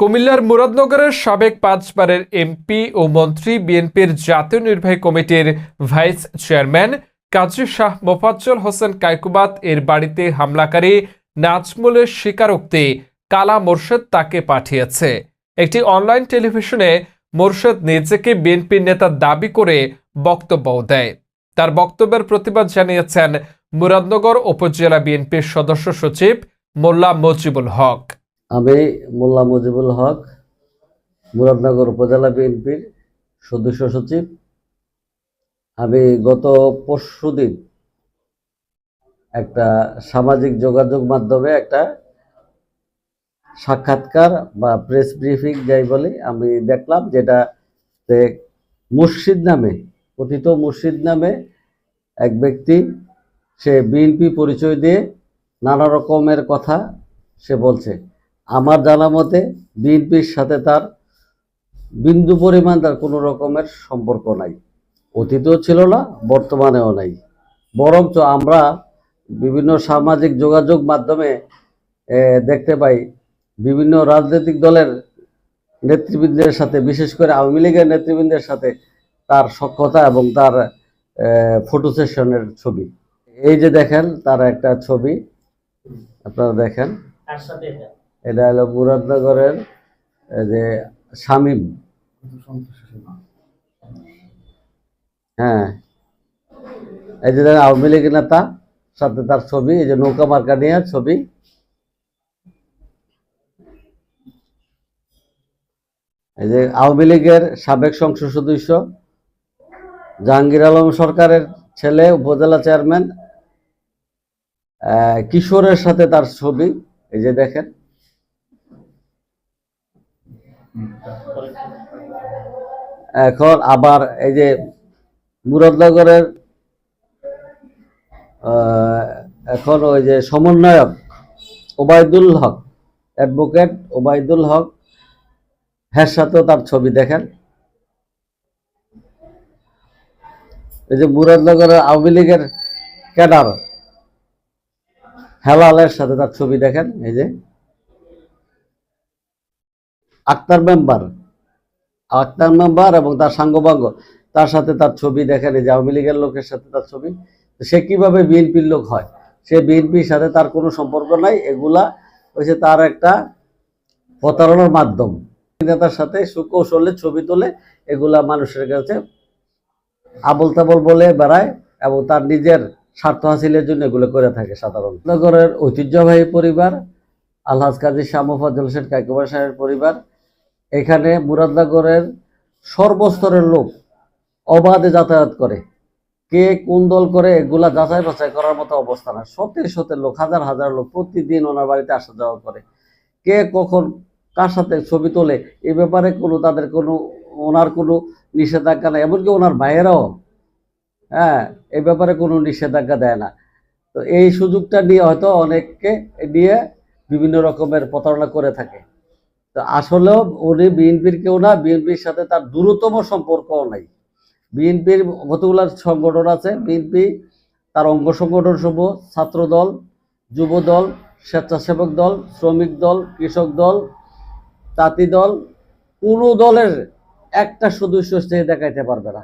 কুমিল্লার মুরাদনগরের সাবেক পাঁচবারের এমপি ও মন্ত্রী বিএনপির জাতীয় নির্বাহী কমিটির ভাইস চেয়ারম্যান কাজী শাহ মোফাজ্জল হোসেন কায়কুবাত এর বাড়িতে হামলাকারী নাজমুলের স্বীকারোক্তি কালা মোর্শেদ তাকে পাঠিয়েছে। একটি অনলাইন টেলিভিশনে মোর্শেদ নিজেকে বিএনপির নেতা দাবি করে বক্তব্য দেয়। তার বক্তব্যের প্রতিবাদ জানিয়েছেন মুরাদনগর উপজেলা বিএনপির সদস্য সচিব মোল্লা মজিবুল হক। আমি মোল্লা মুজিবুল হক, মুরাদনগর উপজেলা বিএনপির সদস্য সচিব। আমি গত পরশুদিন একটা সামাজিক যোগাযোগ মাধ্যমে একটা সাক্ষাৎকার বা প্রেস ব্রিফিং যাই বলি, আমি দেখলাম যেটা মুর্শিদ নামে, কথিত মুর্শিদ নামে এক ব্যক্তি, সে বিএনপি পরিচয় দিয়ে নানা রকমের কথা সে বলছে। আমার জানা মতে, বিএনপির সাথে তার বিন্দু পরিমাণ তার কোনো রকমের সম্পর্ক নাই। অতীতেও ছিল না, বর্তমানেও নাই। বরঞ্চ আমরা বিভিন্ন সামাজিক যোগাযোগ মাধ্যমে দেখতে পাই বিভিন্ন রাজনৈতিক দলের নেতৃবৃন্দের সাথে, বিশেষ করে আওয়ামী লীগের নেতৃবৃন্দের সাথে তার সক্ষতা এবং তার ফটো সেশনের ছবি। এই যে দেখেন, তার একটা ছবি, আপনারা দেখেন। এটা হলো মুরাদনগরের যে শামীম। হ্যাঁ। এই যে আওয়ামী লীগ নেতা, সাথে তার ছবি, এই যে নৌকা মার্কা নিয়ে ছবি। এই যে আওয়ামী লীগের সাবেক সংসদ সদস্য, জাহাঙ্গীর আলম সরকারের ছেলে, উপজেলা চেয়ারম্যান কিশোরের সাথে তার ছবি, এই যে দেখেন। এখন আবার এই যে মুরাদনগরের এখন ওই যে সমন্বয়ক ওবায়দুল হক অ্যাডভোকেট ওবায়দুল হক হ্যার সাথেও তার ছবি দেখেন। এই যে মুরাদনগরের আওয়ামী লীগের ক্যাডার হেলালের সাথে তার ছবি দেখেন, এই যে। আক্তার মেম্বার। আক্তার মেম্বার এবং তার সাঙ্গপাঙ্গ তার সাথে তার ছবি দেখেন, এই যে আওয়ামী লীগের লোকের সাথে তার ছবি। সে কীভাবে বিএনপির লোক হয়? সে বিএনপির সাথে তার কোনো সম্পর্ক নাই, এগুলা হচ্ছে তার একটা প্রতারণার মাধ্যম। নেতার সাথে সুকৌশলে ছবি তোলে, এগুলা মানুষের কাছে আবল তাবল বলে বেড়ায় এবং তার নিজের স্বার্থ হাসিলের জন্য এগুলো করে থাকে সাধারণত নগরের ঐতিহ্যবাহী পরিবার, আলহাজ কাজী শাহ মোফাজ্জল হোসেন কাইকুবা সাহেবের পরিবার এখানে মুরাদনগরের সর্বস্তরের লোক অবাধে যাতায়াত করে। কে কোন দল করে এগুলা যাচাই বাছাই করার মতো অবস্থা না। শতে শতে লোক, হাজার হাজার লোক প্রতিদিন ওনার বাড়িতে আসা যাওয়া করে। কে কখন কার সাথে ছবি তোলে এ ব্যাপারে কোনো তাদের কোনো ওনার কোনো নিষেধাজ্ঞা নেই। এমনকি ওনার ভাইয়েরাও হ্যাঁ এ ব্যাপারে কোনো নিষেধাজ্ঞা দেয় না। তো এই সুযোগটা নিয়ে হয়তো অনেককে নিয়ে বিভিন্ন রকমের প্রতারণা করে থাকে। তো আসলেও উনি বিএনপির কেউ না, বিএনপির সাথে তার দূরতম সম্পর্কও নাই। বিএনপির কতগুলো সংগঠন আছে, বিএনপি তার অঙ্গ সংগঠন সমূহ ছাত্র দল যুব দল স্বেচ্ছাসেবক দল, শ্রমিক দল, কৃষক দল তাঁতি দল, কোনো দলের একটা সদস্য সে দেখাইতে পারবে না।